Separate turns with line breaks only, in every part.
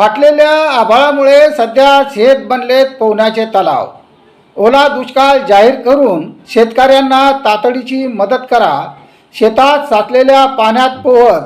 फाटलेल्या आभाळामुळे सध्या शेत बनलेत पोहण्याचे तलाव. ओला दुष्काळ जाहीर करून शेतकऱ्यांना तातडीची मदत करा. शेतात साचलेल्या पाण्यात पोहत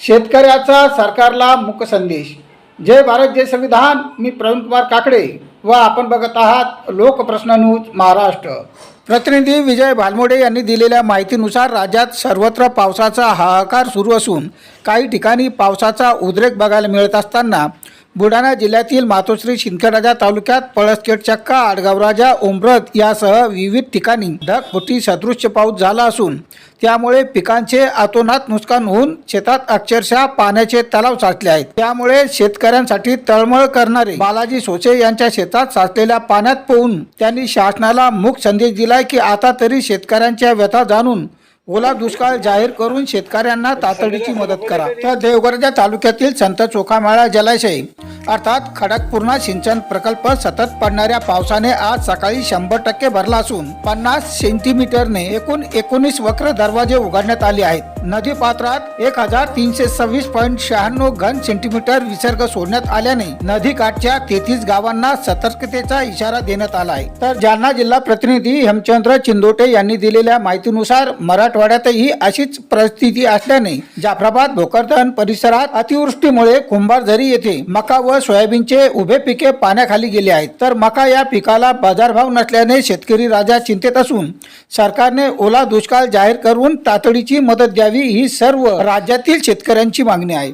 शेतकऱ्याचा सरकारला मुक संदेश. जय भारत जय संविधान. मी प्रवीण कुमार काकडे व आपण बघत आहात लोकप्रश्न न्यूज महाराष्ट्र. प्रतिनिधी विजय भालमोडे यांनी दिलेल्या माहितीनुसार राज्यात सर्वत्र पावसाचा हाहाकार सुरू असून काही ठिकाणी पावसाचा उद्रेक बघायला मिळत असताना बुलढाणा जिल्ह्यातील मातोश्री शिंदखेडराजा तालुक्यात पळसखेड चक्का आडगावराजा उमरत यासह विविध ठिकाणी ढगफुटी सदृश्य पाऊस झाला असून त्यामुळे पिकांचे अतोनात नुकसान होऊन शेतात अक्षरशः पाण्याचे तलाव साचले आहेत. त्यामुळे शेतकऱ्यांसाठी तळमळ करणारे बालाजी सोचे यांच्या शेतात साचलेल्या पाण्यात पोहून त्यांनी शासनाला मुख संदेश दिलाय की आता तरी शेतकऱ्यांच्या व्यथा जाणून ओला दुष्काळ जाहीर करून शेतकऱ्यांना तातडीची मदत करा. तर देवगडच्या तालुक्यातील संत चोखामाळा जलाशय अर्थात खडकपूर्णा सिंचन प्रकल्प सतत पडणाऱ्या पावसाने आज सकाळी शंभर टक्के भरला असून पन्नास सेंटीमीटरने एकूण एकोणीस वक्र दरवाजे उघडण्यात आले आहेत. नदी पात्रात एक हजार तीनशे सव्वीस पॉईंट शहाण्णव घन सेंटीमीटर विसर्ग सोडण्यात आल्याने नदी काठच्या तेहतीस गावांना सतर्कतेचा इशारा देण्यात आला आहे. तर जालना जिल्हा प्रतिनिधी हेमचंद्र चिंदोटे यांनी दिलेल्या माहितीनुसार मराठवाड्यातही अशीच परिस्थिती असल्याने जाफराबाद भोकरदन परिसरात अतिवृष्टीमुळे कुंभारझरी येथे मका व सोयाबीनचे उभे पिके पाण्याखाली गेले आहेत. तर मका या पिकाला बाजारभाव नसल्याने शेतकरी राजा चिंतेत असून सरकारने ओला दुष्काळ जाहीर करून तातडीची मदत द्यावी ही सर्व राज्यातील शेतकऱ्यांची मागणी आहे.